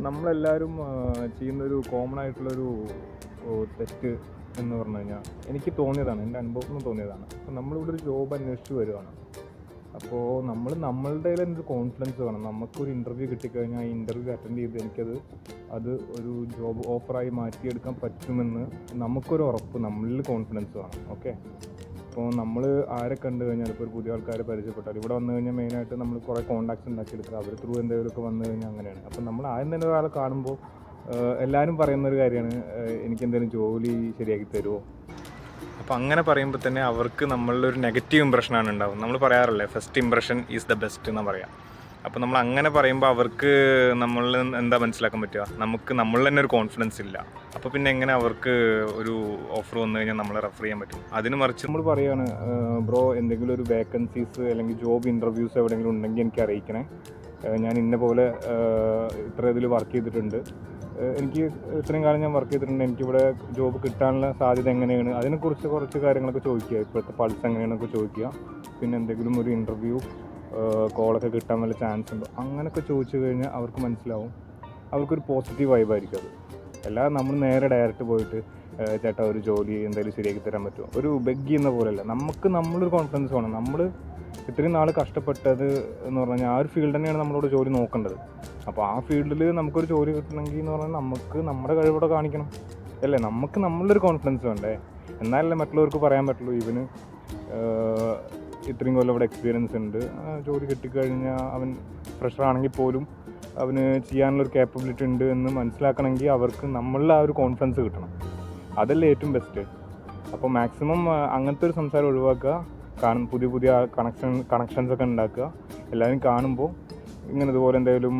നമ്മളെല്ലാവരും ചെയ്യുന്നൊരു കോമൺ ആയിട്ടുള്ളൊരു തെറ്റ് എന്ന് പറഞ്ഞു കഴിഞ്ഞാൽ എനിക്ക് തോന്നിയതാണ് എന്റെ അനുഭവത്തിൽ നിന്ന് തോന്നിയതാണ്. അപ്പോൾ നമ്മളിവിടെ ഒരു ജോബ് അന്വേഷിച്ച് വരുവാണ്. അപ്പോൾ നമ്മൾ നമ്മളുടെ ഒരു കോൺഫിഡൻസ് വേണം? നമുക്കൊരു ഇന്റർവ്യൂ കിട്ടിക്കഴിഞ്ഞാൽ ആ ഇന്റർവ്യൂ അറ്റൻഡ് ചെയ്ത് എനിക്കത് അത് ഒരു ജോബ് ഓഫറായി മാറ്റിയെടുക്കാൻ പറ്റുമെന്ന് നമുക്കൊരു ഉറപ്പ് നമ്മളിൽ കോൺഫിഡൻസ് വേണം. ഓക്കെ അപ്പോൾ നമ്മൾ ആരെ കണ്ടു കഴിഞ്ഞാൽ ഇപ്പോൾ ഒരു പുതിയ ആൾക്കാരെ പരിചയപ്പെട്ടാൽ ഇവിടെ വന്നു കഴിഞ്ഞാൽ മെയിനായിട്ട് നമ്മൾ കുറേ കോൺടാക്ട്സ് ഉണ്ടാക്കിയെടുക്കുക. അവർ ത്രൂ എന്തെങ്കിലുമൊക്കെ വന്നു കഴിഞ്ഞാൽ അങ്ങനെയാണ്. അപ്പോൾ നമ്മൾ ആദ്യം തന്നെ ഒരാളെ കാണുമ്പോൾ എല്ലാവരും പറയുന്ന ഒരു കാര്യമാണ് എനിക്ക് എന്തെങ്കിലും ജോലി ശരിയാക്കി തരുമോ? അപ്പോൾ അങ്ങനെ പറയുമ്പോൾ തന്നെ അവർക്ക് നമ്മളിലൊരു നെഗറ്റീവ് ഇമ്പ്രഷനാണ് ഉണ്ടാവും നമ്മൾ പറയാറല്ലേ first impression is the best എന്ന് പറയാം. അപ്പോൾ നമ്മൾ അങ്ങനെ പറയുമ്പോൾ അവർക്ക് നമ്മൾ എന്താ മനസ്സിലാക്കാൻ പറ്റുക? നമുക്ക് നമ്മൾ തന്നെ ഒരു കോൺഫിഡൻസ് ഇല്ല. അപ്പോൾ പിന്നെ എങ്ങനെ അവർക്ക് ഒരു ഓഫർ വന്നു കഴിഞ്ഞാൽ നമ്മളെ റെഫർ ചെയ്യാൻ പറ്റും? അതിന് മറിച്ച് നമ്മൾ പറയുകയാണ് ബ്രോ എന്തെങ്കിലും ഒരു വേക്കൻസീസ് അല്ലെങ്കിൽ ജോബ് ഇന്റർവ്യൂസ് എവിടെയെങ്കിലും ഉണ്ടെങ്കിൽ എനിക്ക് അറിയിക്കണേ. ഞാൻ ഇന്ന പോലെ ഇത്ര ഇതിൽ വർക്ക് ചെയ്തിട്ടുണ്ട്. എനിക്ക് ഇത്രയും കാലം ഞാൻ വർക്ക് ചെയ്തിട്ടുണ്ട്. എനിക്കിവിടെ ജോബ് കിട്ടാനുള്ള സാധ്യത എങ്ങനെയാണ്? അതിനെക്കുറിച്ച് കുറച്ച് കാര്യങ്ങളൊക്കെ ചോദിക്കുക. ഇപ്പോഴത്തെ പൾസ് എങ്ങനെയാണെന്നൊക്കെ ചോദിക്കുക. പിന്നെ എന്തെങ്കിലും ഒരു ഇന്റർവ്യൂ കോളൊക്കെ കിട്ടാൻ നല്ല ചാൻസ് ഉണ്ടോ? അങ്ങനെയൊക്കെ ചോദിച്ചു കഴിഞ്ഞാൽ അവർക്ക് മനസ്സിലാവും. അവർക്കൊരു പോസിറ്റീവ് വൈബായിരിക്കും അത്. അല്ലാതെ നമ്മൾ നേരെ ഡയറക്റ്റ് പോയിട്ട് ചേട്ടാ ഒരു ജോലി എന്തായാലും ശരിയാക്കി തരാൻ പറ്റുമോ? ഒരു ബെഗ് എന്ന പോലെയല്ല. നമുക്ക് നമ്മളൊരു കോൺഫിഡൻസ് വേണം. നമ്മൾ ഇത്രയും നാൾ കഷ്ടപ്പെട്ടത് എന്ന് പറഞ്ഞാൽ ആ ഒരു ഫീൽഡ് തന്നെയാണ് നമ്മളോട് ജോലി നോക്കേണ്ടത്. അപ്പോൾ ആ ഫീൽഡിൽ നമുക്കൊരു ജോലി കിട്ടണമെങ്കിൽ എന്ന് പറഞ്ഞാൽ നമുക്ക് നമ്മുടെ കഴിവോടെ കാണിക്കണം. അല്ലേ? നമുക്ക് നമ്മളൊരു കോൺഫിഡൻസ് വേണ്ടേ? എന്നാലല്ലേ മറ്റുള്ളവർക്ക് പറയാൻ പറ്റുള്ളൂ. ഇവന് ഇത്രയും കൊല്ലം ഇവിടെ എക്സ്പീരിയൻസ് ഉണ്ട്. ജോലി കിട്ടിക്കഴിഞ്ഞാൽ അവൻ ഫ്രഷറാണെങ്കിൽ പോലും അവന് ചെയ്യാനുള്ളൊരു കേപ്പബിലിറ്റി ഉണ്ട് എന്ന് മനസ്സിലാക്കണമെങ്കിൽ അവർക്ക് നമ്മളിൽ ആ ഒരു കോൺഫിഡൻസ് കിട്ടണം. അതല്ലേ ഏറ്റവും ബെസ്റ്റ് അപ്പോൾ മാക്സിമം അങ്ങനത്തെ ഒരു സംസാരം ഒഴിവാക്കുക. കാണും പുതിയ പുതിയ കണക്ഷൻ കണക്ഷൻസ് ഒക്കെ ഉണ്ടാക്കുക. എല്ലാവരും കാണുമ്പോൾ ഇങ്ങനെ ഇതുപോലെ എന്തെങ്കിലും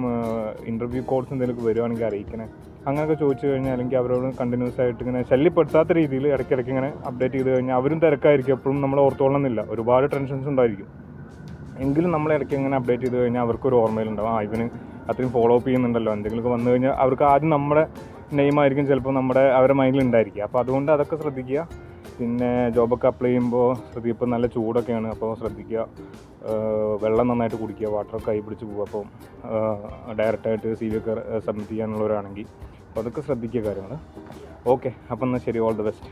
ഇന്റർവ്യൂ കോഴ്സ് എന്തെങ്കിലും വരുവാണെങ്കിൽ അറിയിക്കണേ. അങ്ങനെയൊക്കെ ചോദിച്ചു കഴിഞ്ഞാൽ അല്ലെങ്കിൽ അവരോട് കണ്ടിന്യൂസ് ആയിട്ട് ഇങ്ങനെ ശല്യപ്പെടുത്താത്ത രീതിയിൽ ഇടയ്ക്കിടയ്ക്ക് ഇങ്ങനെ അപ്ഡേറ്റ് ചെയ്ത് കഴിഞ്ഞാൽ അവരും തിരക്കായിരിക്കും. എപ്പോഴും നമ്മൾ ഓർത്തോളണമെന്നില്ല. ഒരുപാട് ടെൻഷൻസ് ഉണ്ടായിരിക്കും. എങ്കിലും നമ്മൾ ഇടയ്ക്ക് ഇങ്ങനെ അപ്ഡേറ്റ് ചെയ്ത് കഴിഞ്ഞാൽ അവർക്ക് അവർക്കൊരു ഓർമ്മയിലുണ്ടാവും. ആ ഇവന് അത്രയും ഫോളോ അപ്പ് ചെയ്യുന്നുണ്ടല്ലോ. എന്തെങ്കിലുമൊക്കെ വന്നു കഴിഞ്ഞാൽ അവർക്ക് ആദ്യം നമ്മുടെ നെയിം ആയിരിക്കും ചിലപ്പോൾ നമ്മുടെ അവരുടെ മൈൻഡിൽ ഉണ്ടായിരിക്കുക. അപ്പോൾ അതുകൊണ്ട് അതൊക്കെ ശ്രദ്ധിക്കുക. പിന്നെ ജോബൊക്കെ അപ്ലൈ ചെയ്യുമ്പോൾ ശ്രദ്ധിക്കുക. ഇപ്പോൾ നല്ല ചൂടൊക്കെയാണ്. അപ്പോൾ ശ്രദ്ധിക്കുക. വെള്ളം നന്നായിട്ട് കുടിക്കുക. വാട്ടറൊക്കെ കൈ പിടിച്ച് പോകുക അപ്പോൾ ഡയറക്റ്റായിട്ട് സി വി ഒക്കെ സബ്മിറ്റ് ചെയ്യാനുള്ളവരാണെങ്കിൽ. അപ്പോൾ അതൊക്കെ ശ്രദ്ധിക്കുക കാര്യങ്ങൾ ഓക്കെ അപ്പം എന്നാൽ ശരി ഓൾ ദി ബെസ്റ്റ്